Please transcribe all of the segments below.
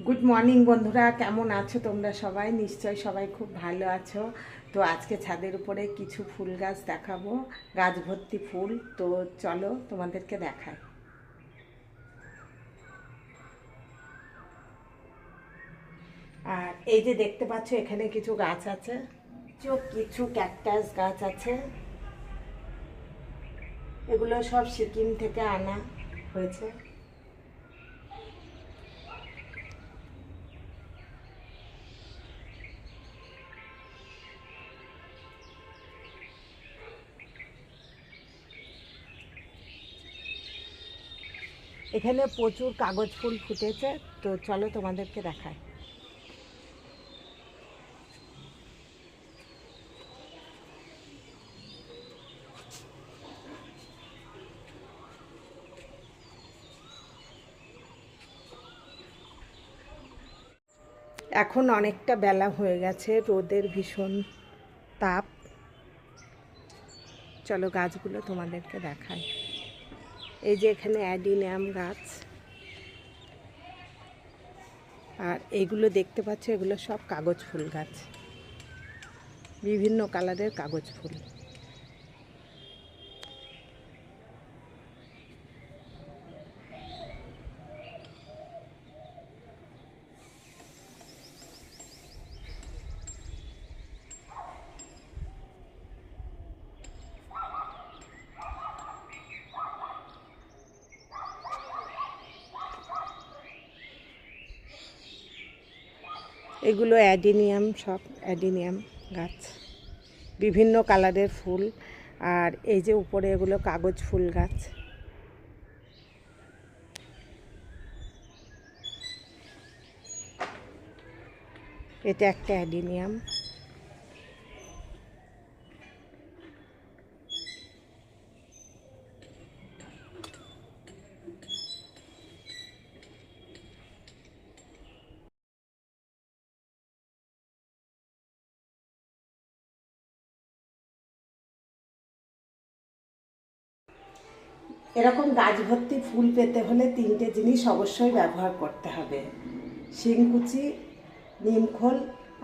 Good morning বন্ধুরা। কেমন আছো তোমরা সবাই? নিশ্চয় সবাই খুব ভালো আছো। তো আজকে ছাদের উপরে কিছু ফুল গাছ দেখাবো। গাছ ভর্তি ফুল। তো চলো তোমাদেরকে দেখাই। আর এই যে দেখতে পাচ্ছ, এখানে কিছু গাছ আছে। কিছু ক্যাকটাস গাছ আছে। এগুলো সব সিকিম থেকে আনা হয়েছে। এখানে প্রচুর কাগজ ফুল ফুটেছে, তো চলো তোমাদেরকে দেখায় এখন অনেকটা বেলা হয়ে গেছে, রোদের ভীষণ তাপ। চলো গাছগুলো তোমাদেরকে দেখায় এই যে এখানে অ্যাডিনিয়াম গাছ। আর এগুলো দেখতে পাচ্ছ, এগুলো সব কাগজ ফুল গাছ। বিভিন্ন কালারের কাগজ ফুল। এগুলো অ্যাডিনিয়াম, সব অ্যাডিনিয়াম গাছ। বিভিন্ন কালারের ফুল। আর এই যে উপরে এগুলো কাগজ ফুল গাছ। এটা একটা অ্যাডিনিয়াম। এরকম গাছ ভর্তি ফুল পেতে হলে তিনটে জিনিস অবশ্যই ব্যবহার করতে হবে। শিংকুচি, নিমখোল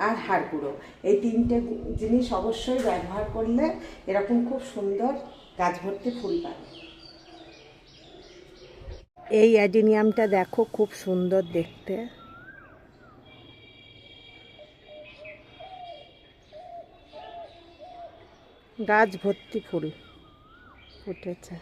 আর হাড় গুঁড়ো এই তিনটে জিনিস অবশ্যই ব্যবহার করলে এরকম খুব সুন্দর গাছ ভর্তি ফুল পাবে। এই অ্যাডিনিয়ামটা দেখো খুব সুন্দর দেখতে। গাছ ভর্তি ফুল ফুটেছে।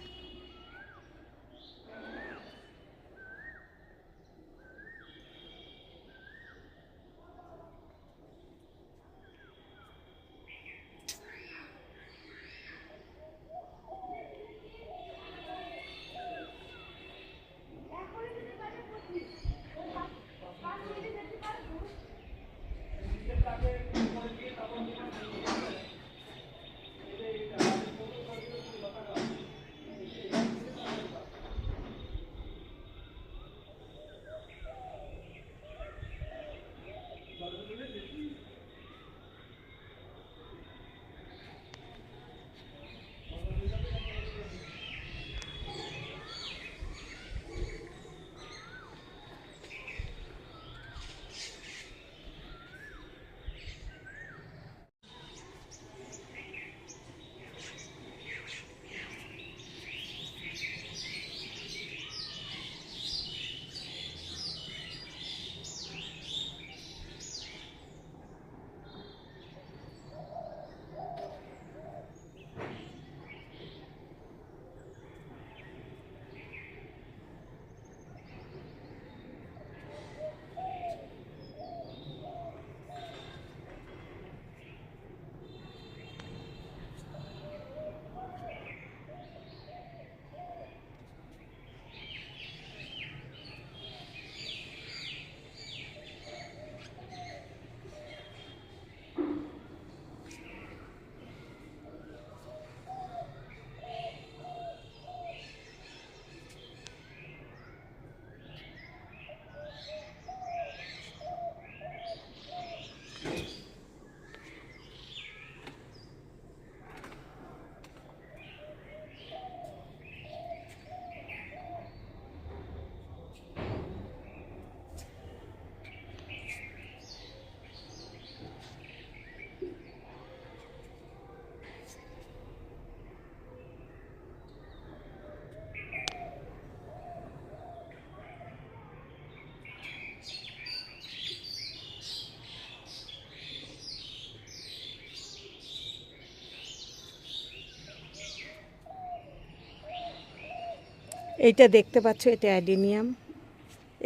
এইটা দেখতে পাচ্ছ, এটা অ্যাডিনিয়াম।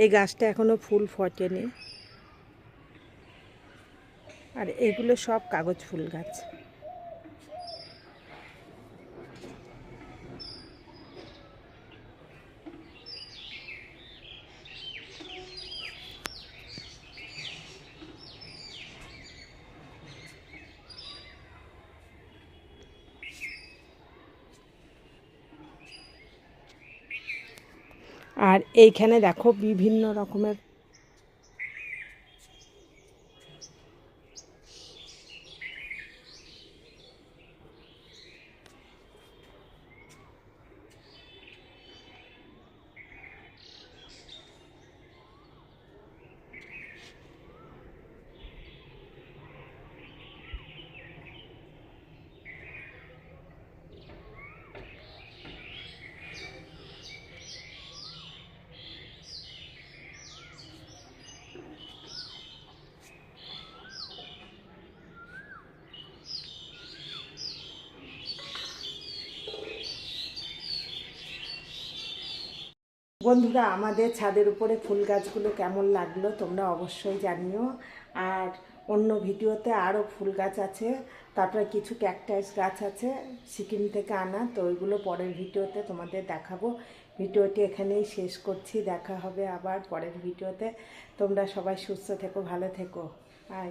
এই গাছটা এখনও ফুল ফোটেনি। আর এগুলো সব কাগজ ফুল গাছ। আর এইখানে দেখো বিভিন্ন রকমের বন্ধুরা, আমাদের ছাদের উপরে ফুল গাছগুলো কেমন লাগল তোমরা অবশ্যই জানিও। আর অন্য ভিডিওতে আরও ফুল গাছ আছে, তারপরে কিছু ক্যাকটাস গাছ আছে সিকিম থেকে আনা, তো ওইগুলো পরের ভিডিওতে তোমাদের দেখাবো। ভিডিওটি এখানেই শেষ করছি, দেখা হবে আবার পরের ভিডিওতে। তোমরা সবাই সুস্থ থেকো, ভালো থেকো। বাই